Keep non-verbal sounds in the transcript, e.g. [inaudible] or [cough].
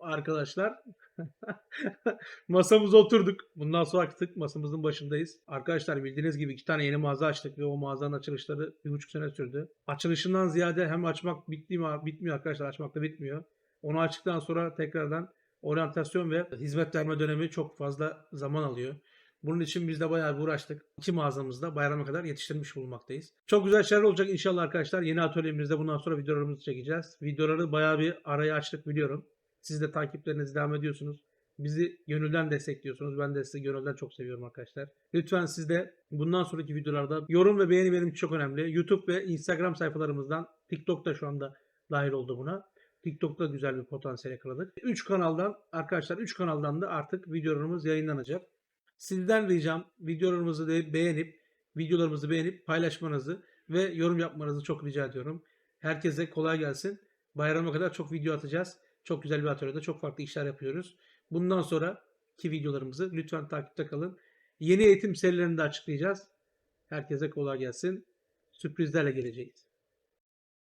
arkadaşlar. [laughs] Masamıza oturduk. Bundan sonra artık masamızın başındayız. Arkadaşlar bildiğiniz gibi iki tane yeni mağaza açtık ve o mağazanın açılışları bir buçuk sene sürdü. Açılışından ziyade hem açmak bitmiyor, bitmiyor arkadaşlar. Açmak da bitmiyor. Onu açtıktan sonra tekrardan oryantasyon ve hizmet verme dönemi çok fazla zaman alıyor. Bunun için biz de bayağı bir uğraştık. İki mağazamızda bayrama kadar yetiştirmiş bulunmaktayız. Çok güzel şeyler olacak inşallah arkadaşlar. Yeni atölyemizde bundan sonra videolarımızı çekeceğiz. Videoları bayağı bir araya açtık biliyorum. Siz de takiplerinizi devam ediyorsunuz. Bizi gönülden destekliyorsunuz. Ben de sizi gönülden çok seviyorum arkadaşlar. Lütfen siz de bundan sonraki videolarda yorum ve beğeni benim için çok önemli. YouTube ve Instagram sayfalarımızdan TikTok da şu anda dahil oldu buna. TikTok'ta güzel bir potansiyel yakaladık. 3 kanaldan arkadaşlar 3 kanaldan da artık videolarımız yayınlanacak. Sizden ricam videolarımızı da beğenip videolarımızı beğenip paylaşmanızı ve yorum yapmanızı çok rica ediyorum. Herkese kolay gelsin. Bayrama kadar çok video atacağız. Çok güzel bir atölyede çok farklı işler yapıyoruz. Bundan sonraki videolarımızı lütfen takipte kalın. Yeni eğitim serilerini de açıklayacağız. Herkese kolay gelsin. Sürprizlerle geleceğiz.